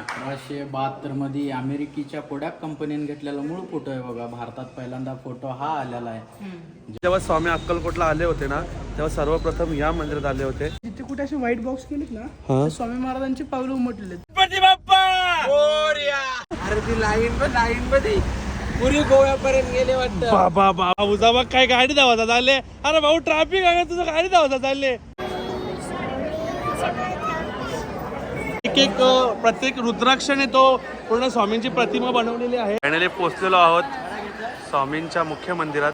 अठराशे बहात्तरमध्ये अमेरिकेच्या कोड्याक कंपनीने घेतलेला मूळ फोटो आहे बघा. भारतात पहिल्यांदा फोटो हा आलेला आहे. जेव्हा स्वामी अक्कलकोटला आले होते ना तेव्हा सर्वप्रथम या मंदिरात आले होते. तिथे कुठे असे व्हाईट बॉक्स केलेत ना हा. स्वामी महाराजांची पावलं उमटलेले अरे ती लाईन पण लाईन मध्ये पुरी गोव्यापर्यंत गेले वाटतं. बाबा बाबा उजा बघ काय गाडी धावता चालले अरे भाऊ ट्रॅफिक आहे तुझं गाडी धावता चालले एक एक प्रत्येक रुद्राक्षने तो पूर्ण स्वामींची प्रतिमा बनवलेली आहे. फायनली पोहोचलेलो आहोत स्वामींच्या मुख्य मंदिरात.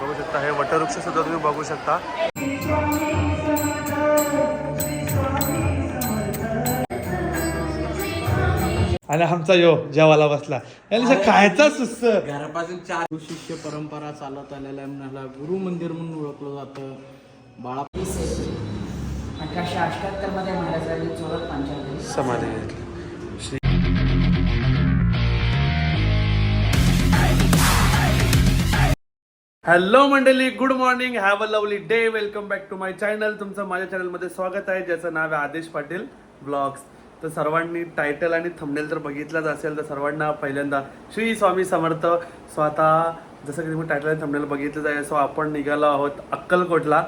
बघू शकता हे वटवृक्ष सुद्धा तुम्ही बघू शकता. आणि आमचा यो जेवायला बसला. याला खायचा सुस्त. घरापासून चार शिष्य परंपरा चालत आलेल्या गुरु मंदिर म्हणून ओळखलं जातं. बाळा अठराशे अठ्याहत्तरमध्ये महाराजांनी चोरत पांचाळ समाधी घेतली. श्री हॅलो मंडळी good morning have a lovely day welcome back to my channel तुमचं माझ्या चॅनलमध्ये स्वागत आहे ज्याचं नाव आहे आदेश पाटील ब्लॉग्स तर सर्वांनी टायटल आणि थंबनेल तर बघितलाच असेल तर सर्वांना पहिल्यांदा श्री स्वामी समर्थ. स्वतः जसं की तुम्ही टायटल आणि थंबनेल बघितलं आहे सो आपण निघालो आहोत अक्कलकोटला.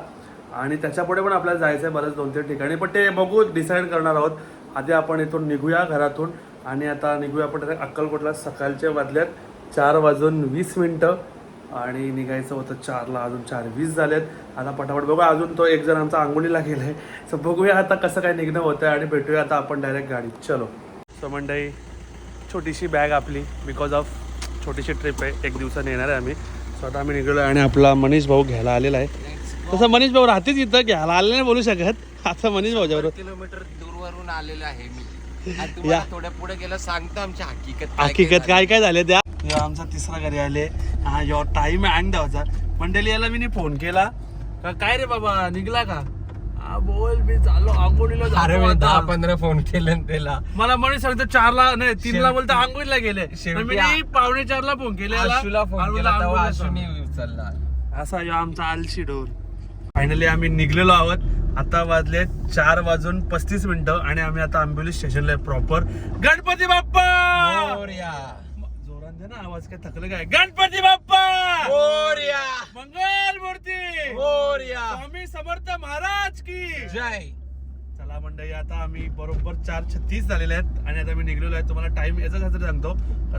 आणि त्याच्यापुढे पण आपल्याला जायचं आहे बरंच दोन तीन ठिकाणी. पण ते बघू डिसाईड करणार आहोत. आधी आपण इथून निघूया घरातून. आणि आता निघूया आपण अक्कलकोटला. सकाळचे वाजल्यात चार वाजून वीस मिनटं. आणि निघायचं होतं चारला. अजून चार वीस झालेत. आता पटापट बघा. अजून तो एक जण आमचा आंघोळीला आहे सो बघूया आता कसं काय निघणं होतं आणि भेटूया आता आपण डायरेक्ट गाडीत चलो. सो मंडई छोटीशी बॅग आपली. बिकॉज ऑफ छोटीशी ट्रिप आहे. एक दिवसाने येणार आहे आम्ही. सो आता आम्ही निघलो आणि आपला मनीष भाऊ घ्यायला आलेला आहे. तसं मनीष भाऊ राहतेच इथं घ्यायला आले नाही बोलू शकत. आता मनीष भाऊच्या बरोबर. किलोमीटर दूरवरून आलेलो आहे मी. आणि तुम्हाला थोड्या पुढे गेलं सांगतो आमची हकीकत काय हकीकत काय काय झाले त्या? आमचा तिसरा घरी आले. हा यो टाइम आहे द्यावाचा मंडळी याला मी फोन केला. का काय रे बाबा निघला का? हा बोल मी चाललो आंघोळीला जातो अरे मी आता. दहा पंधरा फोन केले ना त्याला. मला म्हणे सांगतो चारला नाही तीनला शेवटी- बोलतो आंघोळीला गेले. शेवटी मी आ- पावणे चारला फोन केला याला. आशूला आणि फोन केला तेव्हा आंघोळीला आशूने चाल. उचलला. असा यो आमचा आलशी डोर फायनली आम्ही निघलेलो आहोत. आता वाजले चार वाजून पस्तीस मिनिटं आणि आम्ही आता आंबोली स्टेशनला प्रॉपर गणपती बाप्पा! जोरात ना आवाज काय थकलं काय? गणपती बाप्पा! मंगल मूर्ती! स्वामी समर्थ महाराज की! जय. चला मंडळी आता आम्ही बरोबर चार छत्तीस झालेले आहेत आणि आता मी निघलेलो आहे. तुम्हाला टाइम याचा खात्री सांगतो.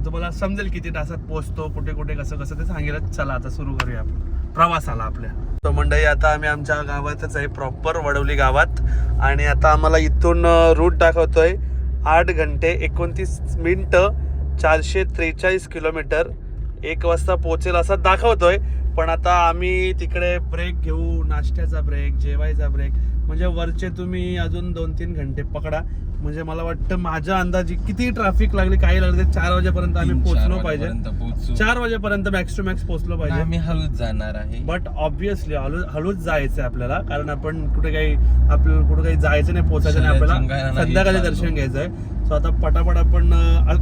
तुम्हाला समजेल किती तासात पोहोचतो कुठे कुठे कसं कसं ते सांगेल चला आता सुरू करूया आपण. प्रवासाला आपल्या. तो मंडळी आता आम्ही आमच्या गावातच आहे प्रॉपर वडवली गावात. आणि आता आम्हाला इथून रूट दाखवतोय. आठ घंटे एकोणतीस मिनटं चारशे त्रेचाळीस किलोमीटर. एक वाजता पोहोचेल असं दाखवतोय. पण आता आम्ही तिकडे ब्रेक घेऊ नाश्त्याचा ब्रेक जेवायचा ब्रेक म्हणजे वरचे तुम्ही अजून दोन तीन घंटे पकडा. म्हणजे मला वाटतं माझ्या अंदाजे किती ट्रॅफिक लागली काही लागले चार वाजेपर्यंत आम्ही पोहोचलो पाहिजे. चार वाजेपर्यंत मॅक्स टू मॅक्स पोहोचलो पाहिजे. आम्ही हळूच जाणार आहे. बट ऑब्विसली हळू हळूच जायचं आहे आपल्याला कारण आपण कुठे काही आपल्याला कुठे काही जायचं नाही पोहोचायचं नाही आपल्याला संध्याकाळी. दर्शन घ्यायचं आहे सो आता पटापट आपण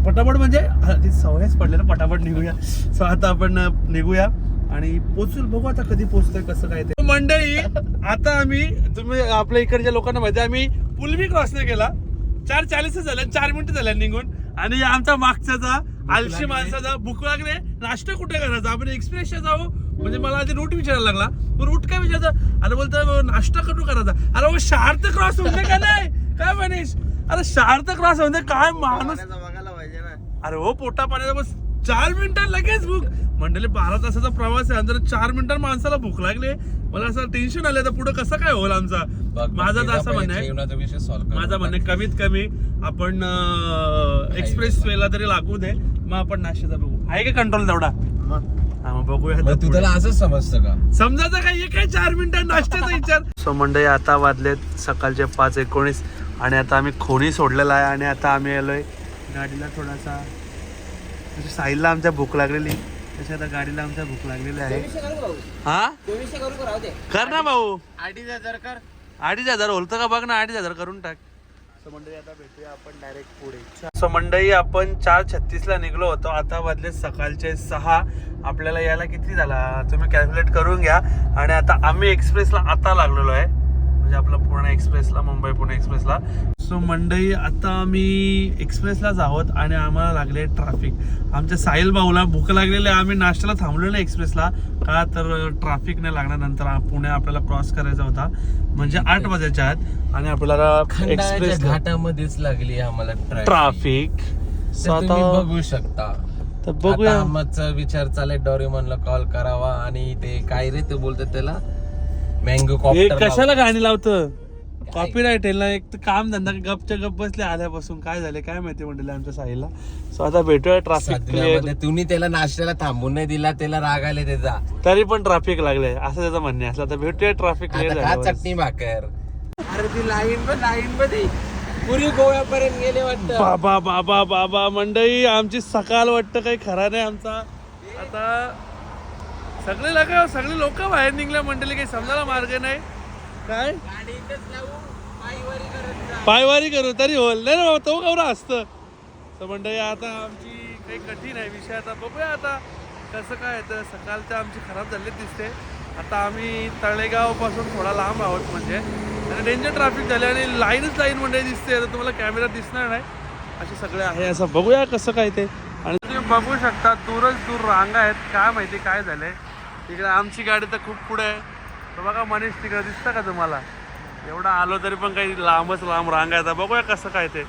पटापट म्हणजे सवयच पडलेलं पटापट निघूया. सो आता आपण निघूया आणि पोचू बघू आता कधी पोहोचतोय कसं काय ते. मंडळी आता आम्ही तुम्ही आपल्या इकडच्या लोकांना माहिती आम्ही पुलवी क्रॉस नाही केला. चार चाळीस झाल्या चार मिनिटं झाल्या निघून. आणि आमचा मागच्याचा आलशी माणसाचा भूक लागले. नाश्ता कुठे करायचा? आपण एक्सप्रेसच्या जाऊ. म्हणजे मला आधी रूट विचारायला लागला. रूट काय विचारायचा? अरे बोलतो नाश्ता करू करायचा. अरे शार्थ क्रॉस होते का नाही? काय मनीष अरे शार्थ क्रॉस होते काय माणूस? बघायला पाहिजे ना. अरे हो पोटा पाण्याचा बस. चार मिनिटात लगेच भूक. मंडळी बारा तासाचा प्रवास आहे. नंतर चार मिनिटात माणसाला भूक लागले. मला असं टेन्शन आलं तर पुढे कसं काय होईल आमचा? माझं तर असं म्हणणं आहे. माझं म्हणणं कमीत कमी आपण एक्सप्रेस वेला तरी लागू दे. मग आपण नाश्त्याचा बघू. आहे का कंट्रोल तेवढा? हा बघूया तू. त्याला असंच समजतं का? समजायचं काय? काय चार मिनिटात नाश्त्याचा विचार? सो मंडळी आता वाजलेत सकाळचे पाच एकोणीस आणि आता आम्ही खोणी सोडलेला आहे आणि आता आम्ही आलोय गाडीला थोडासा म्हणजे साईडला आमच्या भूक लागलेली. तशी आता गाडीला आमच्या भूक लागलेली आहे. हा? कर ना भाऊ. अडीच हजार कर. अडीच हजार होलतं का? बघ ना अडीच हजार करून टाक. सो मंडळी आता भेटूया आपण डायरेक्ट पुढे. सो मंडळी आपण चार छत्तीस ला निघलो होतो. आता वाजले सकाळचे सहा. आपल्याला यायला किती झाला? तुम्ही कॅल्क्युलेट करून घ्या. आणि आता आम्ही एक्सप्रेसला आता लागलेलो आहे. म्हणजे आपला पूर्ण एक्सप्रेसला मुंबई पुणे एक्सप्रेसला सो मंडई आता आम्ही एक्सप्रेसलाच आहोत आणि आम्हाला लागले ट्रॅफिक आमच्या साहिल भाऊला भूक लागलेली आम्ही नाश्त्याला थांबलो नाही एक्सप्रेसला का तर ट्रॅफिक नाही लागल्यानंतर पुणे आपल्याला क्रॉस करायचा होता. म्हणजे आठ वाजायच्या आहेत आणि आपल्याला एक्सप्रेस घाटामध्येच लागली आम्हाला. ट्रॅफिक बघू शकता. तर बघूया. आता आमचा विचार चालय डोरेमॉनला कॉल करावा आणि ते काय रे ते बोलतात त्याला? मँगो कॉप्टर कशाला गाणी लावतं? कॉपीराईट आहे ना एक तर काम धंदा गपच्या गप बसले आल्यापासून. काय झाले काय माहिती म्हणले आमच्या साईला सो आता भेटूया ट्रॅफिक तुम्ही त्याला नाश्त्याला थांबून नाही दिला त्याला राग आले त्याचा. तरी पण ट्रॅफिक लागले असं त्याचं म्हणणे असलं आता भेटूया ट्रॅफिक चटणी भाकर. अरे ती लाईन पण लाईन मध्ये पुरी गोव्यापर्यंत गेले वाटतं. बाबा बाबा बाबा मंडई आमची सकाळ वाटतं काही खरा नाही आमचा. आता सगळे लोक सगळे लोक बाहेर निघल्या मंडळी काही समजायला मार्ग नाही. काय? पायवारी करू तरी होल नाही रे बाबा तो गौरा असतं. तर मंडळी आता आमची काही कठीण आहे विषय आता बघूया आता कसं काय येतं सकाळचं आमची खराब झालेली दिसते. आता आम्ही तळेगावपासून थोडा लांब आहोत म्हणजे. आणि डेंजर ट्रॅफिक झाले आणि लाईनच लाईन म्हणजे दिसते. आता तुम्हाला कॅमेरा दिसणार नाही. असे सगळे आहे. असं बघूया कसं काय ते. आणि तुम्ही बघू शकता दूरच दूर रांगा आहेत. काय माहिती काय झालंय. तिकडे आमची गाडी तर खूप पुढे आहे. तर बघा मनीष तिकडे दिसतं का तुम्हाला? एवढा आलो तरी पण काही लांबच लांब रांगा बघूया कसं काय ते.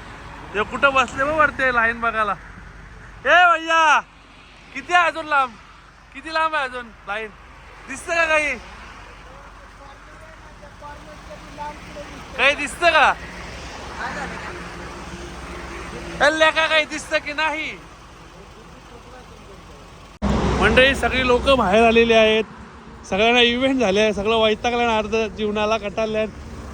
ते कुठं बसले बघ वरते लाईन बघायला. ए भैया किती आहे अजून लांब? किती लांब आहे अजून लाईन? दिसतं का काही? काही दिसतं का? लेखा का काही दिसतं की नाही? मंडळी सगळी लोक बाहेर आलेली आहेत. सगळ्यांना इव्हेंट झाले सगळं वैतागल्यानं अर्ध जीवनाला कटाळल्या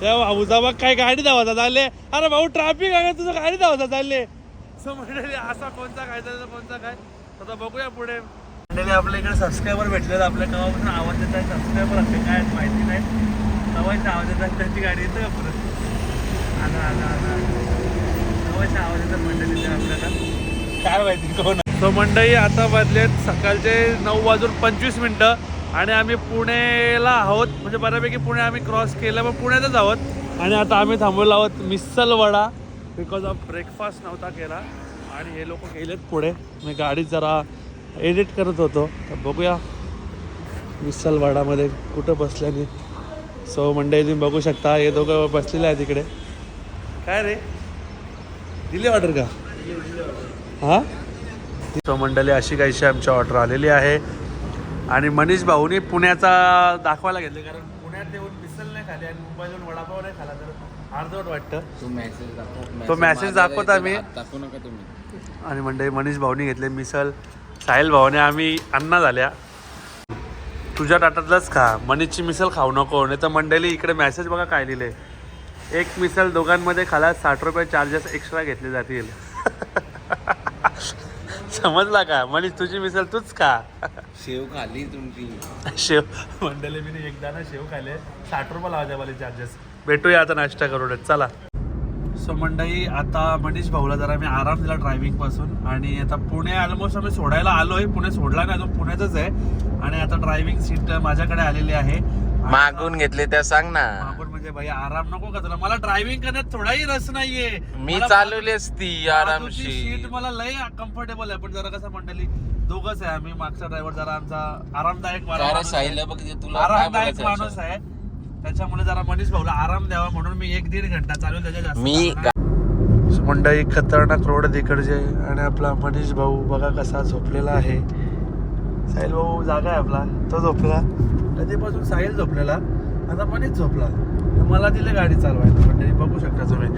भाऊचा बघ काय गाडी धावता चालले? अरे भाऊ ट्रॅफिक आहे तुझं गाडी धावता चालले. सो मंडळी असा कोणता काय झाला कोणता काय? आता बघूया पुढे. मंडळी आपल्या इकडे सबस्क्रायबर भेटले आपल्या गावापासून आवाज येत आहे सबस्क्रायबर असते काय माहिती नाही. कवायचा आवाज येतात त्यांची गाडी येतं का परत? आला आला आला. कवायचा आवाज येतात मंडळी ते आपल्याला. काय माहिती कोण? सो मंडळी आता वाजलेत सकाळचे नऊ वाजून पंचवीस मिनटं. आणि आम्ही पुणेला आहोत. म्हणजे बऱ्यापैकी पुणे आम्ही क्रॉस केलं पण पुण्यातच आहोत. आणि आता आम्ही थांबवलो आहोत misal vada because of breakfast नव्हता केला. आणि हे लोक गेलेत पुढे. मी गाडी जरा एडिट करत होतो. तर बघूया मिसल वडामध्ये कुठं बसल्याने. सो मंडळी तुम्ही बघू शकता. हे दोघं बसलेले आहेत तिकडे काय रे? दिली ऑर्डर का? हां? सो मंडळी अशी काहीशी आमची ऑर्डर आलेली आहे. आणि मनीष भाऊनी पुण्याचा दाखवायला घेतले कारण पुण्यात येऊन मिसल नाही खाली आणि मुंबईत येऊन वडापाव नाही खाला तर अर्धवट वाटतं. तो मेसेज दाखव तो message दाखवत आम्ही. दाखवू नका तुम्ही. आणि मंडळी मनीष भाऊनी घेतले मिसल. साहिल भाऊने आम्ही अण्णा झाल्या. तुझ्या ताटातलंच खा. मनीषची मिसल खाऊ नको. नाही तर मंडळी इकडे मेसेज बघा काय लिहिले. एक मिसल दोघांमध्ये खाला साठ रुपये चार्जेस एक्स्ट्रा घेतले जातील. समजला का? मनीष तुझी मिसल तूच खा. शेव खाली तुमची. शेव. मंडळी मी एकदा ना शेव खाले साठ रुपये लावायचे मला चार्जेस भेटूया आता नाश्ता करून. चला. सो मंडळी आता मनीष भाऊला जरा मी आराम दिला ड्रायव्हिंगपासून. आणि आता पुणे ऑलमोस्ट आम्ही सोडायला आलोय. पुणे सोडला नाही अजून पुण्यातच आहे. आणि आता ड्रायव्हिंग सीट माझ्याकडे आलेली आहे. मागून घेतले त्या सांग ना. मागून म्हणजे भाई आराम नको का तुला? मला ड्रायव्हिंग करण्यात थोडाही रस नाहीये. मी मला चालवली असती आरामशी. सीट मला लय कम्फर्टेबल आहे. पण जरा कसं मंडळी दोघच आहे आम्ही. मागचा ड्रायव्हर जरा आमचा आरामदायक माणूस आहे. साहिल बघ ते तुला काय आरामदायक बोलायचं माणूस आहे? आहे त्याच्यामुळे जरा मनीष भाऊला आराम द्यावा म्हणून मी एक दीड घंटा चालू त्याच्या जास्त मी चालवणार. मंडळी खतरनाक रोड तिकडचे. आणि आपला मनीष भाऊ बघा कसा झोपलेला आहे. साहिल भाऊ जागा आहे आपला. तो झोपला. कधीपासून साहिल झोपलेला? आता मनीष झोपला. मला दिले गाडी चालवायला म्हणजे बघू शकता तुम्ही.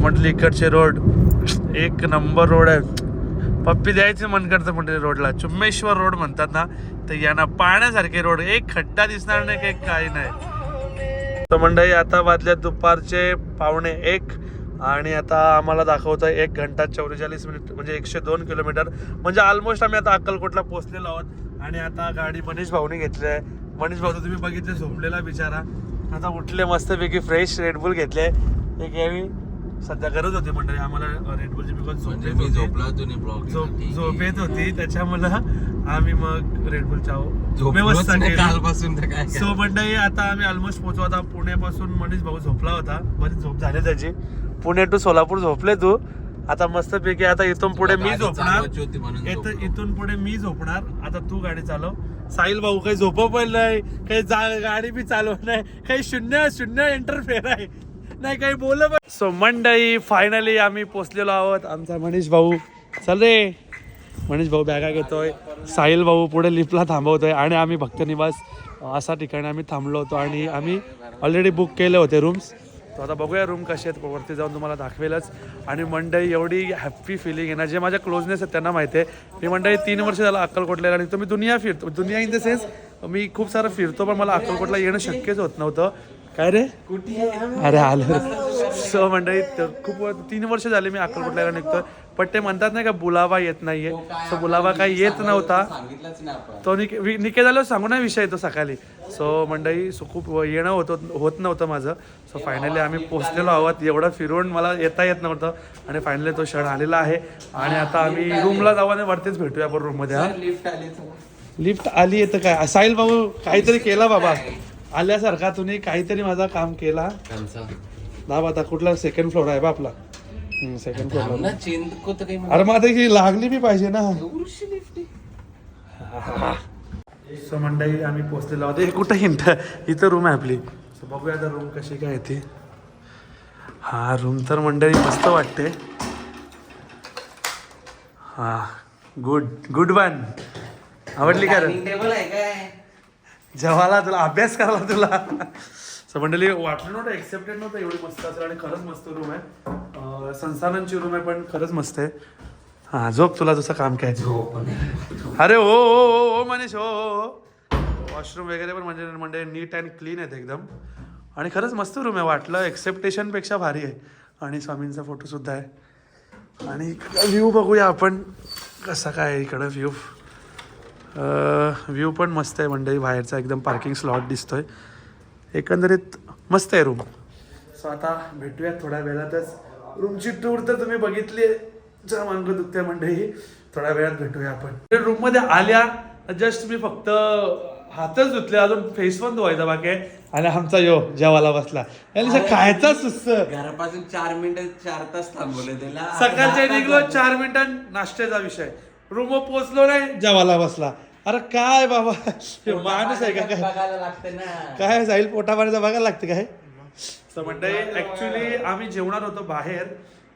म्हटलं इकडचे रोड एक नंबर रोड आहे. पप्पी द्यायचे मन करतं म्हणजे रोडला चुम्मेश्वर रोड म्हणतात ना तर यांना पाण्यासारखे रोड एक खड्डा दिसणार नाही काही काही नाही. तर मंडळी आता वाजल्या दुपारचे पावणे एक आणि आता आम्हाला दाखवतं एक घंटा चौवेचाळीस मिनिट म्हणजे एकशे दोन किलोमीटर. म्हणजे ऑलमोस्ट आम्ही आता अक्कलकोटला पोहोचलेलो आहोत. आणि आता गाडी मनीष भाऊने घेतली आहे. मनीष भाऊ तुम्ही बघितले झोपलेला बिचारा. आता उठले मस्तपैकी फ्रेश रेडबुल घेतले. एक यावी सध्या गरज होती मंडळी आम्हाला रेडबुलची बिकॉज झोप मी येत होती. त्याच्यामुळं आम्ही मग तर काय? सो मंडळी आता आम्ही ऑलमोस्ट पोहोचू. आता पुण्यापासून मनीष भाऊ झोपला होता. बरीच झोप झाली त्याची. पुणे टू सोलापूर झोपले तू. आता मस्तपैकी आता इथून पुढे मी झोपणार. इथून पुढे मी झोपणार. आता तू गाडी चालव. साहिल भाऊ काही झोप पण नाही काही जा- गाडी बी चालव नाही काही शून्य शून्य इंटरफेअर आहे. नाही काही बोल सो मंडई फायनली आम्ही पोचलेलो आहोत. आमचा मनीष भाऊ चल रे. मनीष भाऊ बॅगा घेतोय. साहिल भाऊ पुढे लिफ्टला थांबवतोय आणि आम्ही भक्त निवास असा ठिकाणी आम्ही थांबलो होतो आणि आम्ही ऑलरेडी बुक केले होते रूम्स तर आता बघूया रूम कसे आहेत. वरती जाऊन तुम्हाला दाखवेलच. आणि मंडई एवढी हॅप्पी फिलिंग आहे ना जे माझ्या क्लोजनेस आहेत त्यांना माहिती आहे. मी मंडई तीन वर्ष झालं अक्कलकोटला आणि तुम्ही दुनिया फिरतो. दुनिया इन द सेन्स मी खूप सारं फिरतो पण मला अक्कलकोटला येणं शक्यच होत नव्हतं. काय रे? अरे आलं. सो मंडळी त- खूप तीन वर्ष झाले मी अक्कलकोटला निघतोय. पण ते म्हणतात नाही का बुलावा येत नाहीये. सो बुलावा काही येत नव्हता. तो निके झाल्यावर सांगू ना विषय तो सकाळी. सो मंडळी सो खूप येणं होतं होत नव्हतं माझं. सो फायनली आम्ही पोचलेलो आहोत. एवढं फिरून मला येता येत नव्हतं. आणि फायनली तो क्षण आलेला आहे. आणि आता आम्ही रूमला जाऊ आणि वरतीच भेटूया आपण रूममध्ये हा. लिफ्ट आली येतं काय? साहिल भाऊ काहीतरी केला बाबा. आल्यासारखा तुम्ही काहीतरी माझा काम केला. दाब आता कुठला सेकंड फ्लोर आहे बा आपला. सेकंड ना चेन को तर काही अरे मग आता ही लागली बी पाहिजे ना. एवढीशी लिफ्ट सो मंडळी आम्ही पोहोचलेलो आहोत. हे कुठं हिंट? इथं रूम आहे आपली. सो बघूया आता रूम कशी काय येते हा रूम तर मंडळी मस्त वाटते. हा गुड गुड वन आवडली का रे? टेबल आहे काय? जेवायला तुला अभ्यास करायला तुला. सो मंडळी वाटलं नव्हतं एक्सेप्टेड नव्हतं एवढी मस्त असेल आणि खरंच मस्त रूम आहे. संसारांची रूम आहे पण खरंच मस्त आहे. हा झोप तुला तुझं काम काय. अरे हो हो हो हो मनीष हो हो हो. वॉशरूम वगैरे पण म्हणजे म्हणजे नीट अँड क्लीन आहेत एकदम. आणि खरंच मस्त रूम आहे वाटलं एक्सेप्टेशनपेक्षा भारी आहे. आणि स्वामींचा फोटो सुद्धा आहे. आणि इकडं व्ह्यू बघूया आपण कसा काय इकडं व्ह्यू व्ह्यू पण मस्त आहे मंडळी बाहेरचा एकदम पार्किंग स्लॉट दिसतोय. एकंदरीत मस्त आहे रूम सो आता भेटूया थोड्या वेळातच. रूमची टूर तर तुम्ही बघितली ज्या मांग दुखत्या मंडळी. थोड्या वेळात भेटूया आपण. रूममध्ये आल्या जस्ट मी फक्त हातच धुतले अजून फेस पण धुवायचा बाकी आहे. आणि आमचा यो जेवायला बसला. खायचा सुस्त घरापासून चार मिनिट चार तास थांबवले त्याला. सकाळच्या निघलो चार मिनिटां नाश्त्याचा विषय. रूम पोचलो नाही जेवायला बसला. अरे काय बाबा? माणूस आहे का काय? बघायला लागते ना. काय जाईल पोटापाण्याचं बघायला लागते काय? तर मंडळी ऍक्च्युली आम्ही जेवणार होतो बाहेर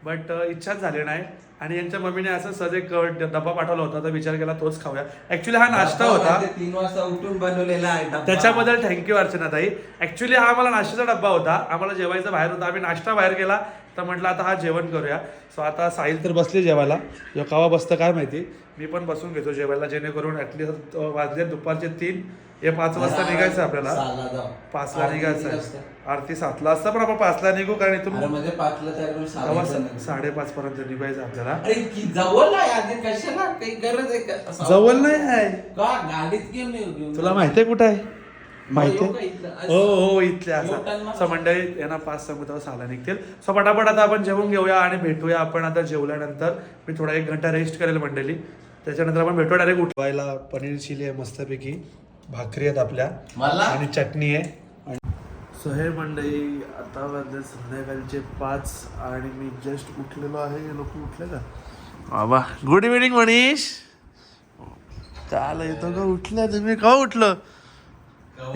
बट इच्छाच झाली नाही. आणि यांच्या मम्मीने असं सहज एक अ, डब्बा पाठवला होता तर विचार केला तोच खाऊया. ऍक्च्युली हा नाश्ता होता. तीन वाजता उठून बनवलेला आहे. त्याच्याबद्दल थँक्यू अर्चनाताई ऍक्च्युली हा आम्हाला नाश्त्याचा डब्बा होता. आम्हाला जेवायचा बाहेर होता. आम्ही नाश्ता बाहेर केला. तर म्हटलं आता हा जेवण करूया. सो आता साहिल तर बसले जेवायला. यो कवा बसतं काय माहिती? मी पण बसून घेतो जेवायला जेणेकरून ऍटलीस्ट वाजले दुपारचे तीन. हे पाच वाजता निघायचं आपल्याला. पाचला निघायचं आहे. आरती सातला असतं पण आपण पाचला निघू कारण अरे इथून म्हणजे. साडेपाच पर्यंत निघायचं आपल्याला. जवळ आहे आधी कशाला? काही गरज आहे का? असं- जवळ नाही आहे. तुला माहिती आहे कुठं आहे? माहिती? हो हो इथल्या असं. मंडळी यांना पाच समुद्र सहाला निघतील. सो पटापट आता आपण जेवून घेऊया आणि भेटूया. आपण आता जेवल्यानंतर मी थोडा एक घंटा रेस्ट करेल मंडळी. त्याच्यानंतर आपण भेटू डायरेक्ट उठवायला पनीर चिली आहे मस्तपैकी. भाकरी आहेत आपल्या. मला? आणि चटणी आहे. सो हे मंडळी आता वाजले संध्याकाळचे पाच आणि मी जस्ट उठलेलो आहे. हे लोक उठले का? बाबा गुड इव्हिनिंग मनीष. चाल येतो का उठल्या तुम्ही? का उठलं?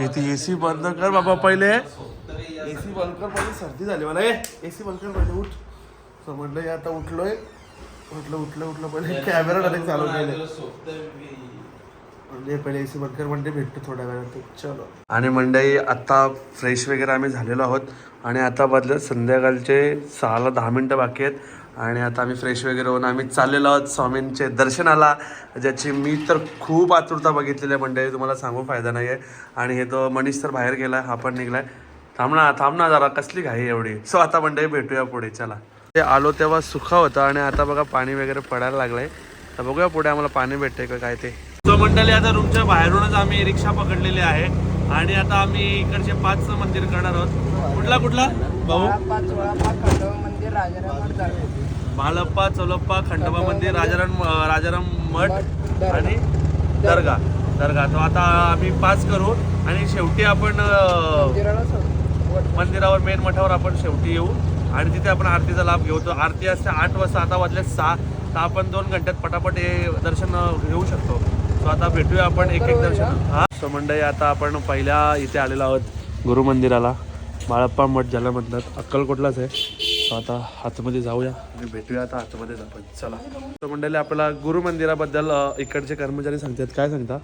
इथे एसी बंद कर बाबा पहिले. एसी बंद कर पहिले सर्दी झाली मला. एसी बंद कर पहिले उठ. सो म्हणलं आता उठलोय. उठलं उठलं उठलं पहिले कॅमेरा डायरेक्ट चालू केले. म्हणजे पहिले एसी बंद कर म्हणजे भेटतो थोड्या वेळात. चलो. आणि मंडळी आता फ्रेश वगैरे आम्ही झालेलो आहोत. आणि आता बदलत संध्याकाळचे सहाला दहा मिनटं बाकी आहेत. आणि आता आम्ही फ्रेश वगैरे होऊन आम्ही चाललेलो आहोत स्वामींचे दर्शनाला ज्याची मी तर खूप आतुरता बघितलेली आहे मंडळी तुम्हाला सांगू फायदा नाही आहे आणि हे तो मनीष तर बाहेर गेलाय हा पण निघलाय. थांब ना थांब ना जरा कसली घाई एवढी. सो आता मंडळी भेटूया पुढे चला. ते आलो तेव्हा सुखा होता आणि आता बघा पाणी वगैरे पडायला लागलं आहे तर बघूया पुढे आम्हाला पाणी भेटते का काय ते. तो मंडळी आता रूमच्या बाहेरूनच आम्ही रिक्षा पकडलेली आहे. आणि आता आम्ही इकडचे पाच मंदिर करणार आहोत. कुठला कुठला? भाऊ मंदिर भालप्पा चोलप्पा खंडोबा मंदिर राजाराम राजाराम मठ आणि दर्गा. दर्गा. तो आता आम्ही पाच करू आणि शेवटी आपण मंदिरावर मेन मठावर आपण शेवटी येऊ. आणि तिथे आपण आरतीचा लाभ घेऊ. तर आरती असते आठ वाजता आता वाजले सहा. तर आपण दोन घंट्यात पटापट हे दर्शन घेऊ शकतो. सो आता भेटूया आपण एक एक दर्शन. हा? सो मंडळी आता आपण पहिल्या इथे आलेलो आहोत गुरु मंदिराला. बाळप्पा मठ ज्याला म्हणतात अक्कलकोटलाच आहे. सो आता आतमध्ये जाऊया. आणि भेटूया आता आतमध्ये आपण. चला. तर मंडळी आपल्याला गुरु मंदिराबद्दल इकडचे कर्मचारी सांगतात. काय सांगता?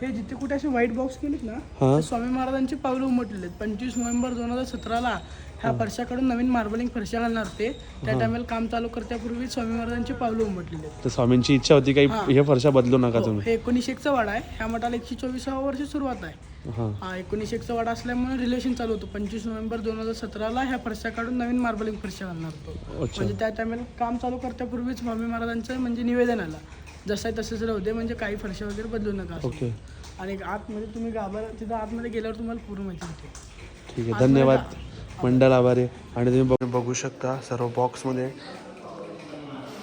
हे जिथे कुठे असे व्हाईट बॉक्स केलेत ना स्वामी महाराजांची पावलं उमटलेले पंचवीस नोव्हेंबर दोन हजार सतराला ह्या फरशाकडून नवीन मार्बलिंग फरशा घालणार ते. त्या टायमाला काम चालू करण्यापूर्वी स्वामी महाराजांची पावलं उमटलेली आहेत. तर स्वामींची इच्छा होती काही हा. हे फरशा बदलू नका हो, तुम्ही. हे एकोणीस एकचा वाडा आहे. ह्या मठाला एकशे चोवीसावा वर्ष सुरुवात आहे. हां. हा एकोणीस एकचा वाडा असल्यामुळे रिलेशन चालू होतं. पंचवीस नोव्हेंबर दोन हजार सतराला ह्या फरशा काढून नवीन मार्बलिंग फरशा घालणार होतो अच्छा. म्हणजे त्या टायमाला काम चालू करण्यापूर्वीच स्वामी महाराजांचं म्हणजे निवेदन आलं जसं आहे तसंच राहू दे म्हणजे काही फरशा वगैरे बदलू नका असं. ओके. आणि आतमध्ये तुम्ही गाभार तिथं आतमध्ये गेल्यावर तुम्हाला पूर्ण माहिती होते. ठीक आहे. धन्यवाद. मंडळ आभारी. आणि तुम्ही बघ- शकता सर्व बॉक्समध्ये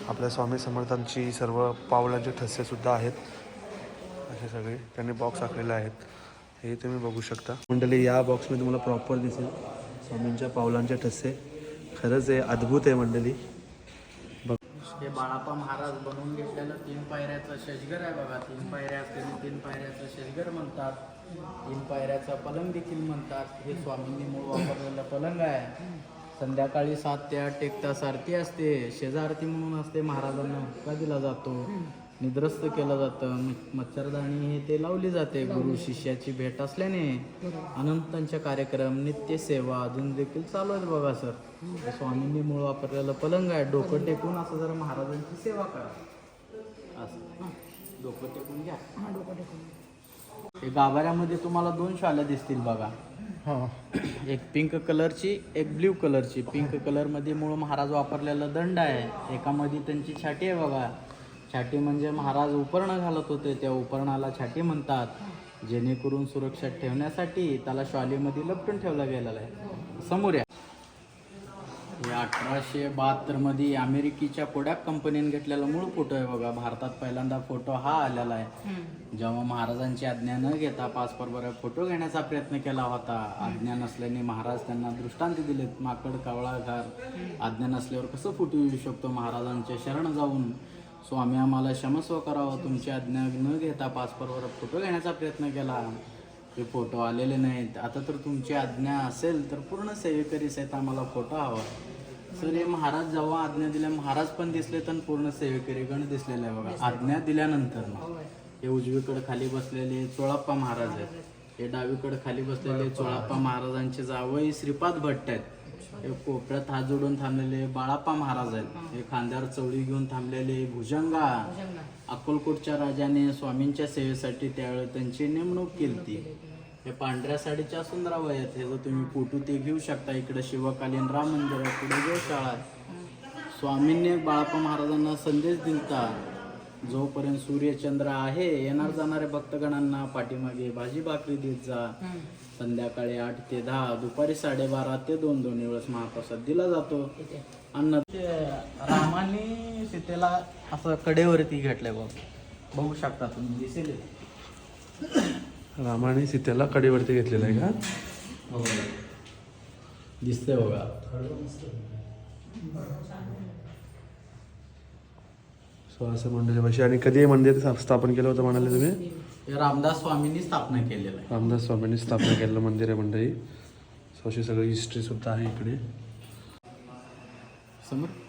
आपल्या स्वामी समर्थांची सर्व पावलांचे ठसे सुद्धा आहेत. असे सगळे त्यांनी बॉक्स आखलेले आहेत. हे तुम्ही बघू शकता. मंडळी या बॉक्समध्ये तुम्हाला प्रॉपर दिसेल स्वामींच्या पावलांचे ठसे. खरंच आहे अद्भुत आहे मंडळी. हे बाळाप्पा महाराज बनवून घेतलेलं तीन पायऱ्याचं शशगर आहे बघा. तीन पायऱ्या तीन पायऱ्याचं शशगर म्हणतात. पायऱ्याचा पलंग देखील म्हणतात. हे स्वामींनी मूळ वापरलेलं पलंग आहे. संध्याकाळी सात ते आठ एक तास आरती असते. शेजारती म्हणून असते. महाराजांना हुक्का दिला जातो. निद्रस्त केलं जातं. मच्छरदाणी हे ते लावली जाते. गुरु शिष्याची भेट असल्याने अनंतांच्या कार्यक्रम नित्य सेवा अजून देखील चालू आहेत बघा सर. स्वामींनी मूळ वापरलेलं पलंग आहे. डोकं टेकून असं जरा महाराजांची सेवा करा. असं. डोकं टेकून घ्या. हे गाभाऱ्यामध्ये तुम्हाला दोन शाल्या दिसतील बघा. एक पिंक कलरची एक ब्ल्यू कलरची पिंक कलरमध्ये मूळ महाराज वापरलेला दंड आहे. एकामध्ये त्यांची छाटी आहे बघा. छाटी म्हणजे महाराज उपरणं घालत होते. त्या उपरणाला छाटी म्हणतात. जेणेकरून सुरक्षित ठेवण्यासाठी त्याला शॉलीमध्ये लपटून ठेवला गेलेला आहे. समोर या. हे अठराशे बहात्तरमध्ये अमेरिकेच्या कोडॅक कंपनीने घेतलेला मूळ फोटो आहे बघा. भारतात पहिल्यांदा फोटो हा आलेला आहे. जेव्हा महाराजांची आज्ञा न घेता बरोबर फोटो घेण्याचा प्रयत्न केला होता आज्ञा नसल्याने महाराज त्यांना दृष्टांत दिलेत. माकड कावळा घार. आज्ञा नसल्यावर कसं फोटो येऊ शकतो? महाराजांच्या शरण जाऊन स्वामी आम्हाला क्षमस्व करावं. तुमची आज्ञा न घेता बरोबर फोटो घेण्याचा प्रयत्न केला. हे फोटो आलेले नाहीत. आता तर तुमची आज्ञा असेल तर पूर्ण सेवेकरी सहित आम्हाला फोटो हवा. सर हे महाराज जेव्हा आज्ञा दिल्या महाराज पण दिसले तर पूर्ण सेवेकरी गण दिसलेले आहे बघा. आज्ञा दिल्यानंतर हे उजवीकडे खाली बसलेले चोळाप्पा महाराज आहेत. हे डावीकडे खाली बसलेले चोळाप्पा महाराजांचे जावई श्रीपाद भट्ट आहेत. हे कोपऱ्यात हात जोडून थांबलेले बाळाप्पा महाराज आहेत. हे. खांद्यावर चवळी घेऊन थांबलेले भुजंगा. अक्कलकोटच्या राजाने स्वामींच्या सेवेसाठी त्यावेळी त्यांची नेमणूक केली हे पांढऱ्या साडीच्या सुंदराबाई आहेत हे जर तुम्ही फोटो ते घेऊ शकता. इकडे शिवकालीन राम मंदिर आहे पुढे गोशाळा आहे. स्वामींनी बाळाप्पा महाराजांना संदेश दिलता जोपर्यंत सूर्यचंद्र आहे येणार जाणाऱ्या भक्तगणांना पाठीमागे भाजी भाकरी देत जा. संध्याकाळी आठ ते दहा दुपारी साडेबारा ते दोन दोन वेळेस महाप्रसाद दिला जातो. अन्न रामाने सीतेला असं कडेवरती घेतलंय बघ. बघू शकता तुम्ही. दिसेल. रामाने सीतेला कडेवरती घेतलेलं आहे का? दिसतंय बघा. सो असं मंडळी पाशी आणि कधी मंदिर स्था- स्थापन केलं होतं म्हणाले तुम्ही? रामदास स्वामींनी स्थापना केलेलं आहे. रामदास स्वामींनी स्थापना केलेलं मंदिर आहे मंडळी. सो अशी सगळी हिस्ट्री सुद्धा आहे इकडे. समोर?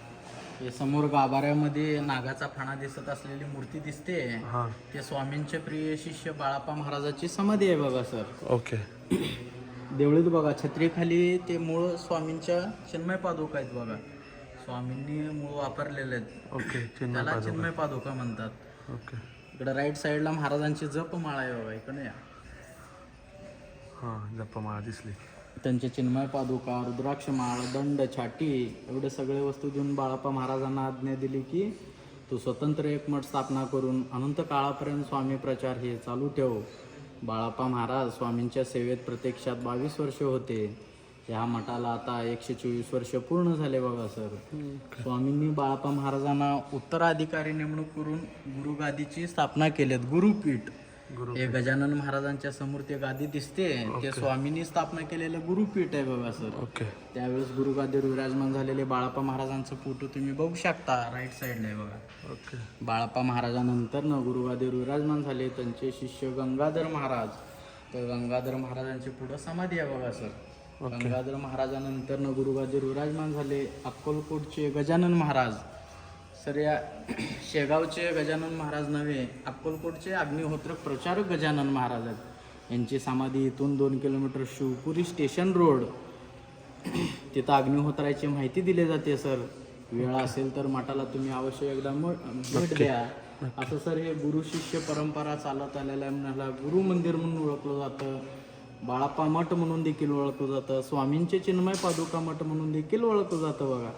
हे समोर गाभाऱ्यामध्ये नागाचा फणा दिसत असलेली मूर्ती दिसते. हां. ते स्वामींचे प्रिय शिष्य बाळाप्पा महाराजाची समाधी आहे बघा सर. ओके. देवळीत बघा छत्रीखाली ते मूळ स्वामींच्या चिन्मय पादुका आहेत बघा. स्वामींनी मूळ वापरलेले आहेत. ओके चिन्ह त्याला पादुका. चिन्मय पादुका म्हणतात. ओके. इकडे राईट साईडला महाराजांची जपमाळा आहे बघा इकडे या. हां जपमाळा दिसली. त्यांचे चिन्मय पादुका रुद्राक्ष माळ दंड छाटी एवढे सगळे वस्तू देऊन बाळाप्पा महाराजांना आज्ञा दिली की तू स्वतंत्र एक मठ स्थापना करून अनंत काळापर्यंत स्वामी प्रचार हे चालू ठेव. बाळाप्पा महाराज स्वामींच्या सेवेत प्रत्यक्षात बावीस वर्ष होते. ह्या मठाला आता एकशे चोवीस वर्ष पूर्ण झाले बघा सर. स्वामींनी बाळाप्पा महाराजांना उत्तराधिकारी नेमणूक करून गुरुगादीची स्थापना केलीत गुरुपीठ. हे गजानन महाराजांच्या समोर ते गादी दिसते. ते स्वामींनी स्थापना केलेलं गुरुपीठ आहे बघा सर. ओके. त्यावेळेस गुरुगादीवर विराजमान झालेले बाळाप्पा महाराजांचं फोटो तुम्ही बघू शकता राईट साईडला आहे बघा. ओके. बाळाप्पा महाराजानंतर न गुरुगादीवर विराजमान झाले त्यांचे शिष्य गंगाधर महाराज. तर गंगाधर महाराजांचे पुढं समाधी आहे बघा सर. गंगाधर महाराजानंतर न गुरुगादीवर विराजमान झाले अक्कलकोटचे गजानन महाराज. सर या शेगावचे गजानन महाराज नव्हे अक्कलकोटचे अग्निहोत्र प्रचारक गजानन महाराज आहेत. यांची समाधी इथून दोन किलोमीटर शिवपुरी स्टेशन रोड. तिथं अग्निहोत्राची माहिती दिली जाते सर. वेळ असेल तर मठाला तुम्ही अवश्य एकदा भेट द्या. असं सर हे गुरु शिष्य परंपरा चालत आलेल्या ह्याला गुरु मंदिर म्हणून ओळखलं जातं. बाळाप्पा मठ म्हणून देखील ओळखलं जातं. स्वामींचे चिन्मय पादुका मठ म्हणून देखील ओळखलं जातं बघा.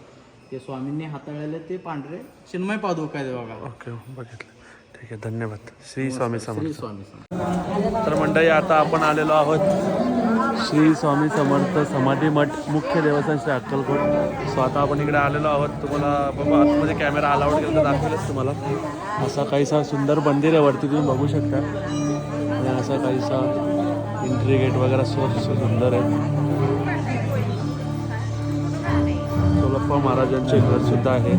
ते स्वामींनी हाताळलेले ते पांढरे चिन्मय पादुका आहेत बघा. ओके बघितलं. ठीक आहे धन्यवाद. श्री स्वामी समर्थ. श्री स्वामी समर्थ. तर मंडळी आता आपण आलेलो आहोत श्री स्वामी समर्थ समाधी मठ मुख्य देवस्थान श्री अक्कलकोट. सो आता आपण इकडे आलेलो आहोत. तुम्हाला बाबा आतमध्ये कॅमेरा अलाउड केला तर दाखवेलच तुम्हाला. असा काहीसा सुंदर मंदिर आहे वरती तुम्ही बघू शकता. आणि असा काहीसा एंट्री गेट वगैरे सो सुंदर आहे. सोलप्पा महाराजांचे घर सुद्धा आहे.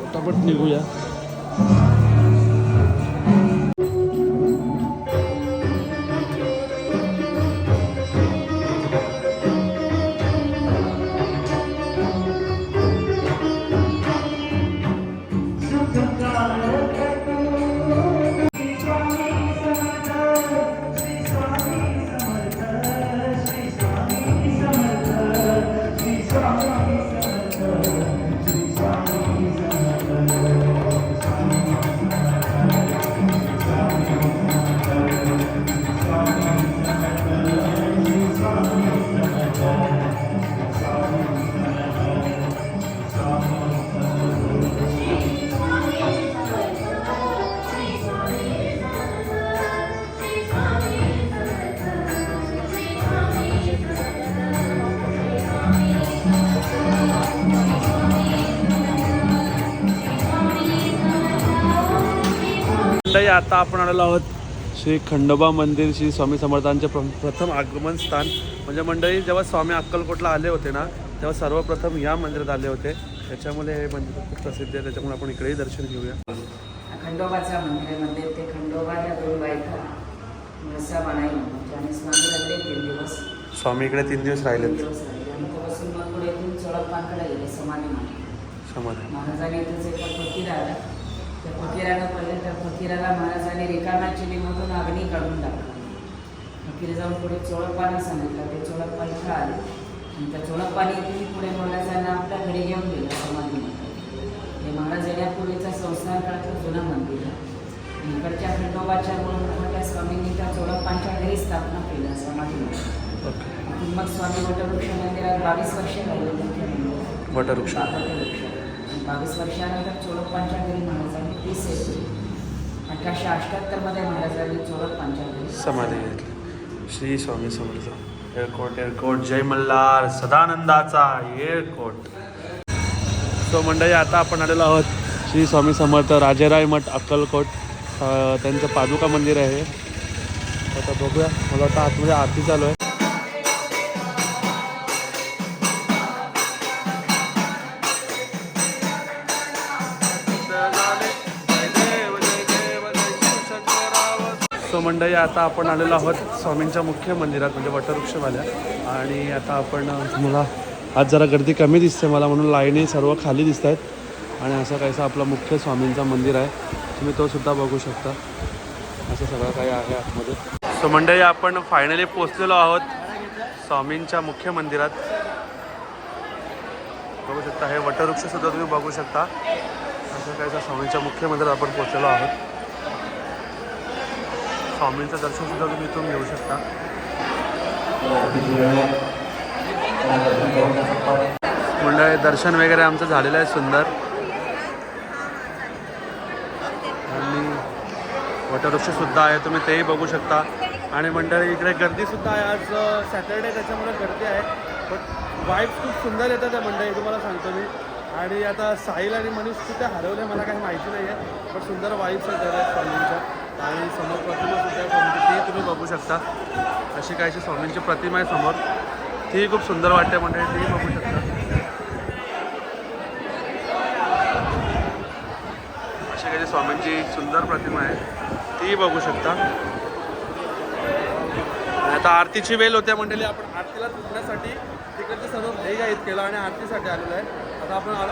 पटापट निघूया. आता आपण आलेलो आहोत श्री खंडोबा मंदिर श्री स्वामी समर्थांचे प्र प्रथम आगमन स्थान. म्हणजे मंडळी जेव्हा स्वामी अक्कलकोटला आले होते ना तेव्हा सर्वप्रथम या मंदिरात आले होते. त्याच्यामुळे हे मंदिर खूप प्रसिद्ध आहे त्याच्यामुळे आपण इकडेही दर्शन घेऊया. खंडोबाच्या मंदिरामध्ये ते खंडोबाच्या दोन बायका बनाई म्हणजे आणि स्वामी राहिले तीन दिवस. स्वामी इकडे तीन दिवस राहिले. समाधी समाधी. महाराजांनी इथंच एका फकीर आला त्या फकीरानं पडले त्या फकीराला महाराजांनी रिकाम्या चिलीमधून अग्नी काढून टाकला फकीर जाऊन पुढे चोळप्पानं सांगितलं ते चोळप्पा इथं आले. आणि त्या चोळप्पाने इथून पुढे महाराजांना आपल्या घरी घेऊन गेलं समाधीमध्ये हे महाराज येण्यापूर्वीचा संस्थान काळातलं जुनं मंदिर. आहे इकडच्या खंडोबाच्या म्हणून मोठ्या स्वामींनी त्या चोळप्पांच्या घरी स्थापना केल्या इथून मग स्वामी वटवृक्ष मंदिरात बावीस वर्ष मंदिरात. वटवृक्ष. बावीस वर्षानंतर चोळप्पांच्या घरी महाराजांनी एप्रिल अठराशे अठ्याहत्तरमध्ये महाराजांनी समाधी घेतली. श्री स्वामी समर्थ. एअरकोट एअरकोट जय मल्हार. सदानंदाचा एअरकोट सो मंडळी आता आपण आलेलो आहोत श्री स्वामी समर्थ राजेराय मठ अक्कलकोट. त्यांचं पादुका मंदिर आहे. आता बघूया. मला वाटतं आतमध्ये आरती चालू आहे. मंडळी आता आपण आलेलो आहोत स्वामींच्या मुख्य मंदिरात म्हणजे वटवृक्षवाल्या. आणि आता आपण मला आज जरा गर्दी कमी दिसते मला म्हणून लाईनी सर्व खाली दिसत आहेत. आणि असं काहीसा आपला मुख्य स्वामींचा मंदिर आहे. तुम्ही तो सुद्धा बघू शकता. असं सगळं काही आहे आतमध्ये. सो मंडळी आपण फायनली पोचलेलो आहोत स्वामींच्या मुख्य मंदिरात. बघू शकता हे वटवृक्ष सुद्धा तुम्ही बघू शकता. असं काहीसा स्वामींच्या मुख्य मंदिरात आपण पोचलेलो आहोत. स्वामींचं दर्शन सुद्धा तुम्ही इथून घेऊ शकता. मंडळी दर्शन वगैरे आमचं झालेलं आहे सुंदर. आणि वटवृक्षसुद्धा आहे तुम्ही तेही बघू शकता. आणि मंडळी इकडे गर्दीसुद्धा आहे. आज सॅटर्डे त्याच्यामुळे गर्दी आहे. बट वाईफ खूप सुंदर येतात त्या मंडळी तुम्हाला सांगतो मी. आणि आता साहिल आणि मनीष कुठे हरवले मला काही माहिती नाही आहे पण सुंदर वाईफ आहेत त्या स्वामींच्या. आणि समोर प्रतिमा सुद्धा ती तुम्ही बघू शकता. अशी काहीशी स्वामींची प्रतिमा आहे समोर. ती खूप सुंदर वाटते म्हणजे ती बघू शकता. अशी काही स्वामींची सुंदर प्रतिमा आहे. ती बघू शकता. आता आरतीची वेळ होत्या मंडळी आपण आरतीला तुटण्यासाठी तिकडचे सर्व हे आहेत केलं आणि आरतीसाठी आलेलं आहे. आता आपण आर-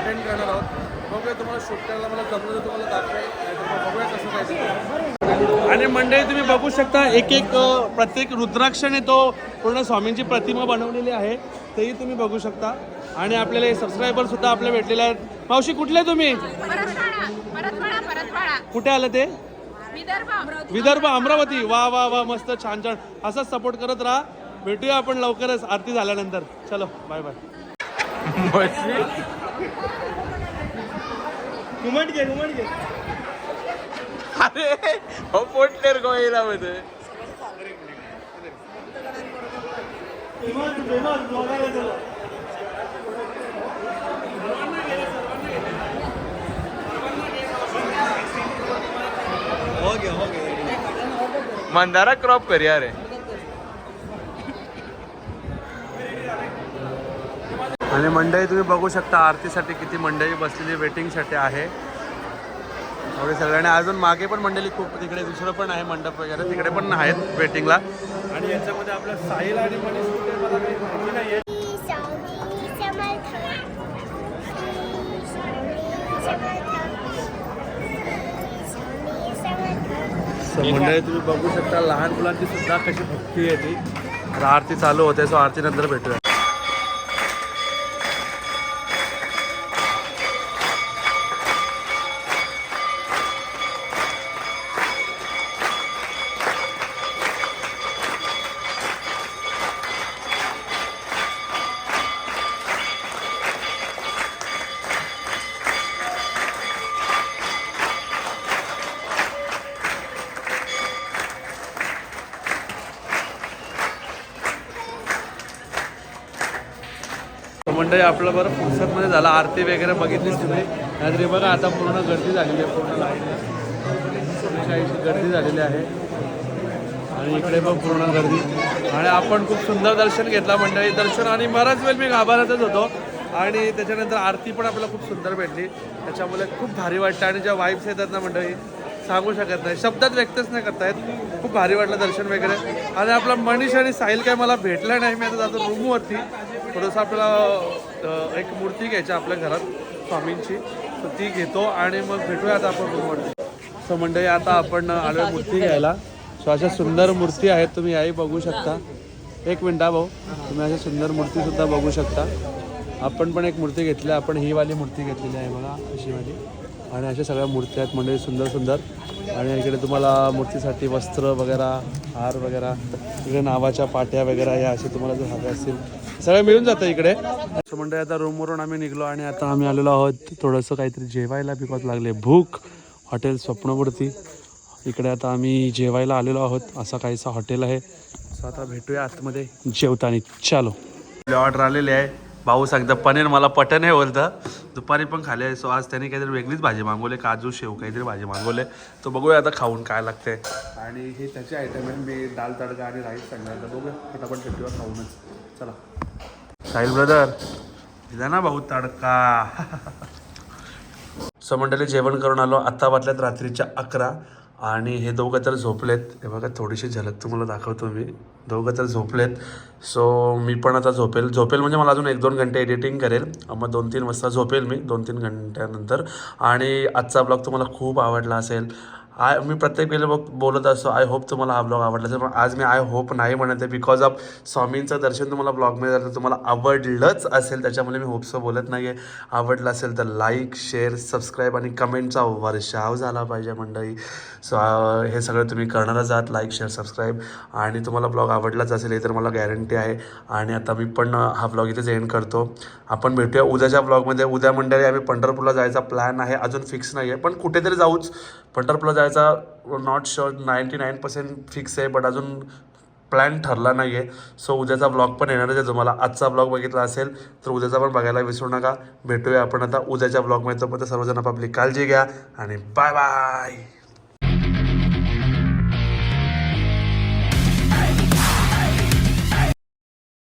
अटेंड करणार आहोत. बघूया तुम्हाला शूट करायला मला जमलं तर तुम्हाला दाखवेल. नाहीतर मग बघूया कसं काय ते. आणि मंडळी तुम्ही बघू शकता एक एक अ, प्रत्येक रुद्राक्षने तो पूर्ण स्वामींची प्रतिमा बनवलेली आहे. तेही तुम्ही बघू शकता. आणि आपल्याला सबस्क्रायबर सुद्धा आपले भेटलेले आहेत. मावशी कुठले तुम्ही? परतवाडा परतवाडा परतवाडा. कुठे आलं ते? विदर्भ अमरावती. विदर्भ अमरावती. वा वा वा मस्त छान छान. असाच सपोर्ट करत राहा. भेटूया आपण लवकरच. आरती झाल्यानंतर. चलो बाय बाय घुमट घे घुमट घे. अरे हो पोटलेर गोयला मध्ये मंदारा क्रॉप करूया रे आणि मंडळी तुम्ही बघू शकता आरतीसाठी किती मंडळी बसलेली वेटिंगसाठी आहे. एवढे सगळ्यांनी अजून मागे पण मंडळी खूप तिकडे दुसरं पण आहे मंडप वगैरे तिकडे पण आहेत वेटिंगला. आणि याच्यामध्ये आपलं साहिल आणि मनीष कुठे नाही मंडळी तुम्ही बघू शकता लहान मुलांची सुद्धा कशी भक्ती आहे ती. आरती चालू होते सो आरती नंतर भेटूया. मंडळी आपलं बरं फुरसतमध्ये झालं. आरती वगैरे बघितलीच तुम्ही. रात्री बघा आता पूर्ण गर्दी झालेली आहे पूर्ण लाईन. गर्दी झालेली आहे. आणि इकडे पण पूर्ण गर्दी. आणि आपण खूप सुंदर दर्शन घेतला मंडळी. दर्शन आणि बराच वेळ मी गाभारातच होतो. आणि त्याच्यानंतर आरती पण आपल्याला खूप सुंदर भेटली. त्याच्यामुळे खूप भारी वाटतं आणि ज्या वाईब्स येतात ना मंडळी सांगू शकत नाही. शब्दात व्यक्तच नाही करता येत खूप भारी वाटलं दर्शन वगैरे. आणि आपला मनीष आणि साहिल काय मला भेटला नाही. मी आता जातो रूमवरती. थोडंसं आपल्याला एक मूर्ती घ्यायची आपल्या घरात स्वामींची. तर ती घेतो आणि मग भेटूया आता आपण रूमवरती. सो मंडळी आता आपण आलो मूर्ती घ्यायला. सो अशा सुंदर मूर्ती आहेत. तुम्ही याही बघू शकता. एक मिनटा भाऊ. तुम्ही अशा सुंदर मूर्ती सुद्धा बघू शकता. आपण पण एक मूर्ती घेतली आहे. आपण ही वाली मूर्ती घेतलेली आहे बघा अशी वाली. आणि अशा सगळ्या मूर्ती आहेत मंडळी सुंदर सुंदर. आणि इकडे तुम्हाला मूर्तीसाठी वस्त्र वगैरे हार वगैरे इकडे नावाच्या पाट्या वगैरे या असे तुम्हाला जर हवे असतील. सगळं मिळून जातं इकडे. असं मंडळी आता रूमवरून आम्ही निघलो आणि आता आम्ही आलेलो आहोत थोडंसं काहीतरी जेवायला बिकॉज लागले. भूक हॉटेल स्वप्नपूर्ती इकडे आता आम्ही जेवायला आलेलो आहोत. असा काहीसा हॉटेल आहे. सो आता भेटूया आतमध्ये. जेवताना. चालो. ऑर्डर आलेली आहे. भाऊ सांगता पनीर मला पटन आहे बोलतं. दुपारी पण खाले सो आज त्याने काहीतरी वेगळीच भाजी मागवली. काजू शेव काहीतरी भाजी मागवले. तो बघूया आता खाऊन काय लागते आणि हे त्याचे आयटम आहे. मी दाल तडका आणि राईस सांगणार तर बघूया. फटाफट भेटूया खाऊनच. चला. साहिल ब्रदर दिला ना भाऊ तडका. सो मंडळी जेवण करून आलो. आत्ता वाटल्यात रात्रीच्या अकरा. आणि हे दोघं तर झोपलेत. हे बघा थोडीशी झलक तुम्हाला दाखवतो मी. दोघं तर झोपलेत. सो मी पण आता झोपेल. झोपेल म्हणजे मला अजून एक दोन घंटे एडिटिंग करेल. मग दोन तीन वाजता झोपेल मी दोन तीन घंट्यानंतर. आणि आजचा ब्लॉग तुम्हाला खूप आवडला असेल. आय मी प्रत्येक वेळेला बघ बोलत असतो आय होप तुम्हाला हा ब्लॉग आवडला असेल. पण आज मी आय होप नाही म्हणत आहे बिकॉज ऑफ स्वामींचं दर्शन तुम्हाला ब्लॉगमध्ये झालं तर तुम्हाला आवडलंच असेल. त्याच्यामुळे मी होपसं बोलत नाही आहे आवडलं असेल तर लाईक शेअर सबस्क्राईब आणि कमेंटचा वर्षाव झाला पाहिजे मंडळी. सो uh, हे सगळं तुम्ही करणारच आहात. लाईक शेअर सबस्क्राईब आणि तुम्हाला ब्लॉग आवडलाच असेल हे तर मला गॅरंटी आहे. आणि आता मी पण uh, हा ब्लॉग इथेच एंड करतो. आपण भेटूया उद्याच्या ब्लॉगमध्ये उद्या मंडळी आम्ही पंढरपूरला जायचा प्लॅन आहे. अजून फिक्स नाही आहे पण कुठेतरी जाऊच. पंढरपूरला जायचं not sure ninety nine percent fix आहे बट अजून प्लॅन ठरला नाही आहे सो उद्याचा ब्लॉग पण येणार आहे. तुम्हाला आजचा ब्लॉग बघितला असेल तर उद्याचा पण बघायला विसरू नका. भेटूया आपण आता उद्याच्या ब्लॉगमध्ये तोपर्यंत सर्वजण आपापली काळजी घ्या आणि बाय बाय